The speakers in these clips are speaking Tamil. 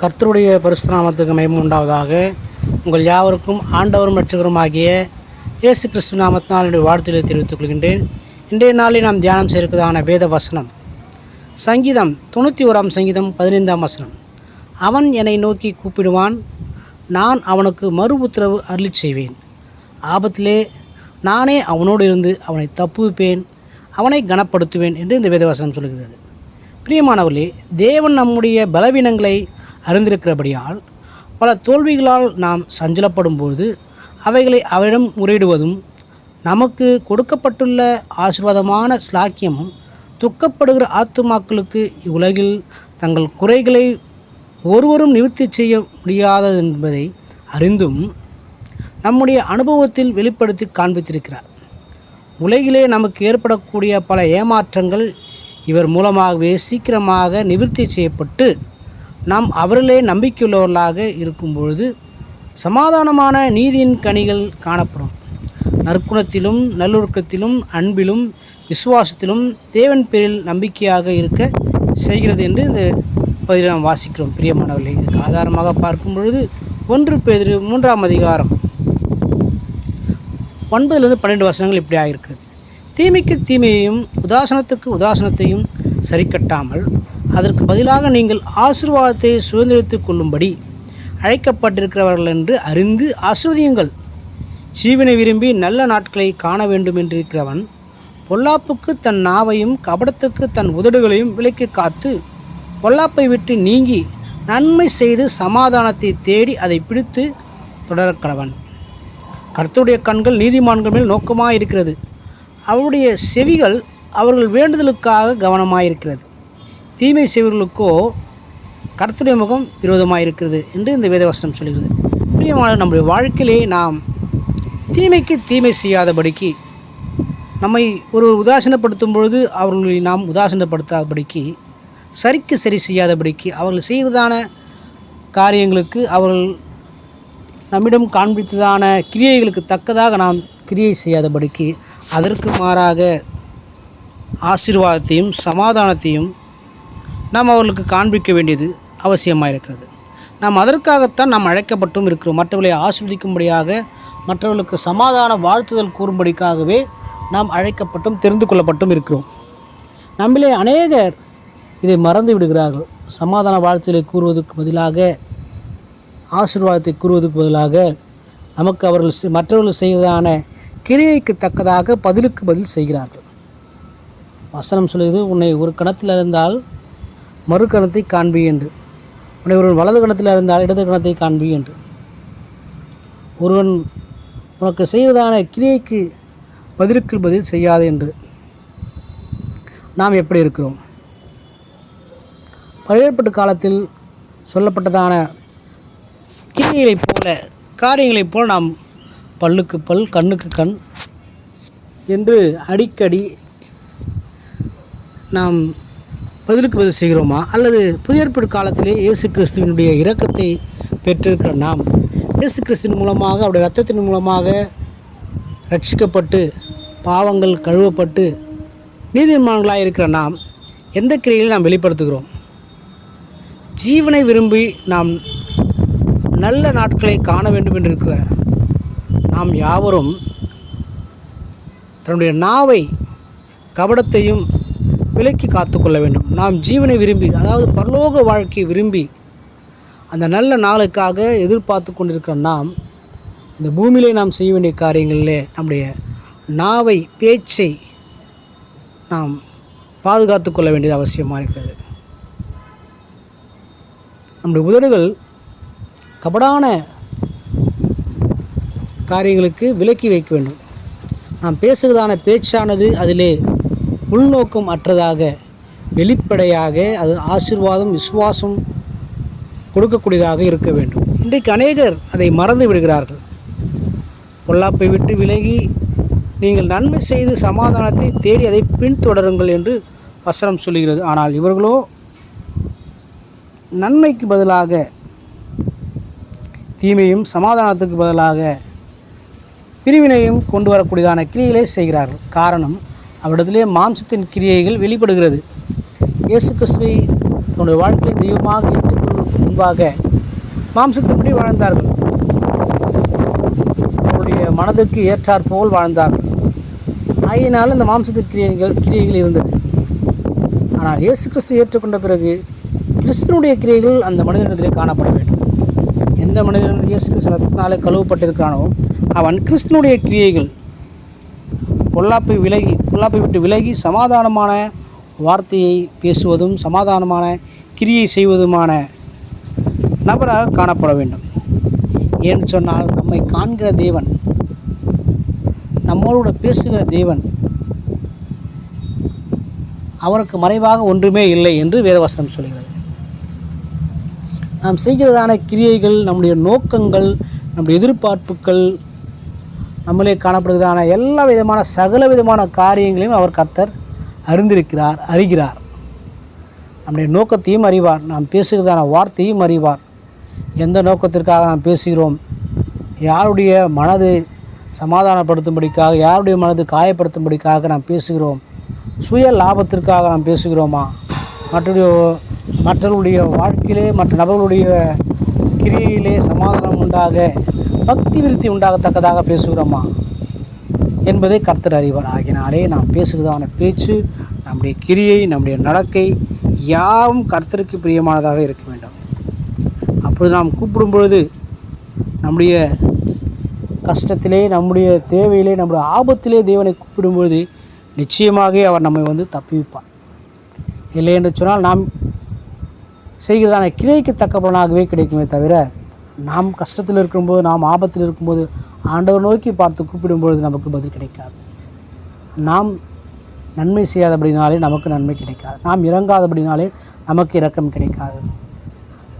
கர்த்தருடைய பரிசுநாமத்துக்கு மயம் உண்டாவதாக. உங்கள் யாவருக்கும் ஆண்டவரும் ரட்சகரும் ஆகிய இயேசு கிறிஸ்து நாமத்தினால் என்னுடைய வாழ்த்துக்களை தெரிவித்துக் கொள்கின்றேன். இன்றைய நாளில் நாம் தியானம் செய்திருக்கிறதான வேத வசனம். சங்கீதம் தொண்ணூற்றி ஓராம் சங்கீதம் பதினைந்தாம் வசனம். அவன் என்னை நோக்கி கூப்பிடுவான் நான் அவனுக்கு மறு உத்தரவு அருளி செய்வேன். ஆபத்திலே நானே அவனோடு இருந்து அவனை தப்புவிப்பேன் அவனை கனப்படுத்துவேன் என்று இந்த வேதவசனம் சொல்கிறது. பிரியமானவர்களே தேவன் நம்முடைய பலவீனங்களை அறிந்திருக்கிறபடியால் பல தோல்விகளால் நாம் சஞ்சலப்படும் பொழுது அவைகளை அவரிடம் முறையிடுவதும் நமக்கு கொடுக்கப்பட்டுள்ள ஆசீர்வாதமான ஸ்லாக்கியமும் துக்கப்படுகிற ஆத்துமாக்களுக்கு இவ்வுலகில் தங்கள் குறைகளை ஒருவரும் நிவர்த்தி செய்ய முடியாதது என்பதை அறிந்தும் நம்முடைய அனுபவத்தில் வெளிப்படுத்தி காண்பித்திருக்கிறார். உலகிலே நமக்கு ஏற்படக்கூடிய பல ஏமாற்றங்கள் இவர் மூலமாகவே சீக்கிரமாக நிவர்த்தி செய்யப்பட்டு நாம் அவரிலே நம்பிக்கையுள்ளவர்களாக இருக்கும் பொழுது சமாதானமான நீதியின் கனிகள் காணப்படும். நற்குணத்திலும் நல்லொழுக்கத்திலும் அன்பிலும் விசுவாசத்திலும் தேவன் பேரில் நம்பிக்கையாக இருக்க செய்கிறது என்று இந்த பதிவில் நாம் வாசிக்கிறோம். பிரியமானவர்களை இதுக்கு ஆதாரமாக பார்க்கும் பொழுது ஒன்று பேர் மூன்றாம் அதிகாரம் ஒன்பதுலேருந்து பன்னெண்டு வசனங்கள் இப்படி ஆகிருக்கிறது தீமைக்கு தீமையையும் உதாசனத்துக்கு உதாசனத்தையும் சரிக்கட்டாமல் அதற்கு பதிலாக நீங்கள் ஆசிர்வாதத்தை சுதந்திரித்துக் கொள்ளும்படி அழைக்கப்பட்டிருக்கிறவர்கள் என்று அறிந்து ஆசிர்வதியுங்கள் ஜீவனை விரும்பி நல்ல நாட்களை காண வேண்டும் என்றிருக்கிறவன் பொல்லாப்புக்கு தன் நாவையும் கபடத்துக்கு தன் உதடுகளையும் விலக்கி காத்து பொல்லாப்பை விட்டு நீங்கி நன்மை செய்து சமாதானத்தை தேடி அதை பிடித்து தொடரக்கடவன். கர்த்தருடைய கண்கள் நீதிமான்கள் மேல் நோக்கமாக இருக்கிறது அவருடைய செவிகள் அவர்கள் வேண்டுதலுக்காக கவனமாக இருக்கிறது தீமை செய்வர்களுக்கோ கருத்துடைய முகம் விரோதமாக இருக்கிறது என்று இந்த வேதவசனம் சொல்கிறது. பிரியமான நம்முடைய வாழ்க்கையிலே நாம் தீமைக்கு தீமை செய்யாதபடிக்கு நம்மை ஒரு உதாசீனப்படுத்தும் பொழுது அவர்களை நாம் உதாசீனப்படுத்தாதபடிக்கு சரிக்கு சரி செய்யாதபடிக்கு அவர்கள் செய்வதான காரியங்களுக்கு அவர்கள் நம்மிடம் காண்பித்ததான கிரியைகளுக்கு தக்கதாக நாம் கிரியை செய்யாதபடிக்கு அதற்கு மாறாக ஆசீர்வாதத்தையும் சமாதானத்தையும் நாம் அவர்களுக்கு காண்பிக்க வேண்டியது அவசியமாக இருக்கிறது நாம் அதற்காகத்தான் நாம் அழைக்கப்பட்டும் இருக்கிறோம். மற்றவர்களை ஆஸ்வதிக்கும்படியாக மற்றவர்களுக்கு சமாதான வாழ்த்துதல் கூறும்படிக்காகவே நாம் அழைக்கப்பட்டும் தெரிந்து கொள்ளப்பட்டும் இருக்கிறோம். நம்மிலே அநேகர் இதை மறந்து விடுகிறார்கள். சமாதான வாழ்த்துதலை கூறுவதற்கு பதிலாக ஆசீர்வாதத்தை கூறுவதற்கு பதிலாக நமக்கு அவர்கள் மற்றவர்கள் செய்வதான கிரியைக்கு தக்கதாக பதிலுக்கு பதில் செய்கிறார்கள். வசனம் சொல்லுது உன்னை ஒரு கணத்தில் இருந்தால் மறுகணத்தை காண்பி என்று. உன்னை ஒருவன் வலது கணத்தில் இருந்தால் இடது கணத்தை காண்பி என்று. ஒருவன் உனக்கு செய்வதான கிரியைக்கு பதிலுக்கு பதில் செய்யாது என்று. நாம் எப்படி இருக்கிறோம்? பழையப்பட்டு காலத்தில் சொல்லப்பட்டதான கிரியைகளைப் போல காரியங்களைப் போல நாம் பல்லுக்கு பல் கண்ணுக்கு கண் என்று அடிக்கடி நாம் பதிலுக்கு பதில் செய்கிறோமா? அல்லது புதிய காலத்திலே இயேசு கிறிஸ்துவினுடைய இரக்கத்தை பெற்றிருக்கிற நாம் இயேசு கிறிஸ்துவின் மூலமாக அவருடைய ரத்தத்தின் மூலமாக ரட்சிக்கப்பட்டு பாவங்கள் கழுவப்பட்டு நீதிமான்களாக இருக்கிற நாம் எந்த கிரையில் நாம் வெளிப்படுத்துகிறோம்? ஜீவனை விரும்பி நாம் நல்ல நாட்களை காண வேண்டும் என்று இருக்கிற நாம் யாவரும் தன்னுடைய நாவை கபடத்தையும் விலக்கி காத்துக்கொள்ள வேண்டும். நாம் ஜீவனை விரும்பி அதாவது பரலோக வாழ்க்கையை விரும்பி அந்த நல்ல நாளுக்காக எதிர்பார்த்து கொண்டிருக்கிற நாம் இந்த பூமியிலே நாம் செய்ய வேண்டிய காரியங்களிலே நம்முடைய நாவை பேச்சை நாம் பாதுகாத்து கொள்ள வேண்டியது அவசியமாக இருக்கிறது. நம்முடைய உதடுகள் கபடான காரியங்களுக்கு விலக்கி வைக்க வேண்டும். நாம் பேசுகிறதான பேச்சானது அதிலே உள்நோக்கம் அற்றதாக வெளிப்படையாக அது ஆசீர்வாதம் விசுவாசம் கொடுக்கக்கூடியதாக இருக்க வேண்டும். இன்றைக்கு அநேகர் அதை மறந்து விடுகிறார்கள். பொல்லாப்பை விட்டு விலகி நீங்கள் நன்மை செய்து சமாதானத்தை தேடி அதை பின்தொடருங்கள் என்று வசனம் சொல்கிறது ஆனால் இவர்களோ நன்மைக்கு பதிலாக தீமையும் சமாதானத்துக்கு பதிலாக பிரிவினையும் கொண்டு வரக்கூடியதான கிரியைகளை செய்கிறார்கள். காரணம் அவரிடத்திலே மாம்சத்தின் கிரியைகள் வெளிப்படுகிறது. இயேசு கிறிஸ்துவை தன்னுடைய வாழ்க்கையை தெய்வமாக ஏற்றுக்கொள்வதற்கு முன்பாக மாம்சத்தின்படி வாழ்ந்தார்கள். அவருடைய மனதிற்கு ஏற்றாற் போல் வாழ்ந்தார்கள். ஆகையினால் இந்த மாம்சத்தின் கிரியைகள் கிரியைகள் இருந்தது. ஆனால் இயேசு கிறிஸ்துவை ஏற்றுக்கொண்ட பிறகு கிறிஸ்தனுடைய கிரியைகள் அந்த மனிதனிடத்திலே காணப்பட வேண்டும். எந்த மனிதன் இயேசு கிறிஸ்து ரத்தத்தினாலே கழுவப்பட்டிருக்கானோ அவன் கிறிஸ்தனுடைய கிரியைகள் பொல்லாப்பை விலகி பொல்லாப்பை விட்டு விலகி சமாதானமான வார்த்தையை பேசுவதும் சமாதானமான கிரியை செய்வதுமான நபராக காணப்பட வேண்டும். ஏன்னு சொன்னால் நம்மை காண்கிற தேவன் நம்மளோட பேசுகிற தேவன் அவருக்கு மறைவாக ஒன்றுமே இல்லை என்று வேதவசனம் சொல்கிறது. நாம் செய்கிறதான கிரியைகள் நம்முடைய நோக்கங்கள் நம்முடைய எதிர்பார்ப்புகள் நம்மளே காணப்படுகிறதான எல்லா விதமான சகல விதமான காரியங்களையும் அவர் கர்த்தர் அறிந்திருக்கிறார் அறிகிறார். நம்முடைய நோக்கத்தையும் அறிவார். நாம் பேசுகிறதான வார்த்தையும் அறிவார். எந்த நோக்கத்திற்காக நாம் பேசுகிறோம்? யாருடைய மனது சமாதானப்படுத்தும்படிக்காக யாருடைய மனது காயப்படுத்தும்படிக்காக நாம் பேசுகிறோம்? சுய லாபத்திற்காக நாம் பேசுகிறோமா? மற்றவருடைய மற்றவர்களுடைய வாழ்க்கையிலே மற்ற நபர்களுடைய கிரியையிலே சமாதானம் உண்டாக பக்தி விருத்தி உண்டாகத்தக்கதாக பேசுகிறோமா? என்பதை கர்த்தர் அறிவார் ஆகினாலே நாம் பேசுகிறதான பேச்சு நம்முடைய கிரியை நம்முடைய நடக்கை யாவும் கர்த்தருக்கு பிரியமானதாக இருக்க வேண்டும். அப்பொழுது நாம் கூப்பிடும் பொழுது நம்முடைய கஷ்டத்திலே நம்முடைய தேவையிலே நம்முடைய ஆபத்திலே தேவனை கூப்பிடும்பொழுது நிச்சயமாக அவர் நம்மை வந்து தப்பிவிப்பார். இல்லை என்று சொன்னால் நாம் செய்கிறதான கிரைக்கு தக்கப்பனாகவே கிடைக்குமே தவிர நாம் கஷ்டத்தில் இருக்கும்போது நாம் ஆபத்தில் இருக்கும்போது ஆண்டவர் நோக்கி பார்த்து கூப்பிடும்பொழுது நமக்கு பதில் கிடைக்காது. நாம் நன்மை செய்யாதபடினாலே நமக்கு நன்மை கிடைக்காது. நாம் இறங்காதபடினாலே நமக்கு இரக்கம் கிடைக்காது.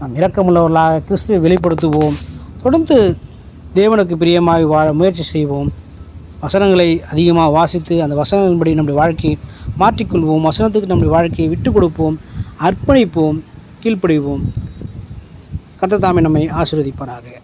நாம் இரக்கமுள்ளவர்களாக கிறிஸ்துவை வெளிப்படுத்துவோம். தொடர்ந்து தேவனுக்கு பிரியமாக வாழ முயற்சி செய்வோம். வசனங்களை அதிகமாக வாசித்து அந்த வசனங்களின்படி நம்முடைய வாழ்க்கையை மாற்றிக்கொள்வோம். வசனத்துக்கு நம்முடைய வாழ்க்கையை விட்டு கொடுப்போம். அர்ப்பணிப்போம். கீழ்ப்படிவோம். கர்த்தர் தாமே நம்மை ஆசீர்வதிப்பாராக.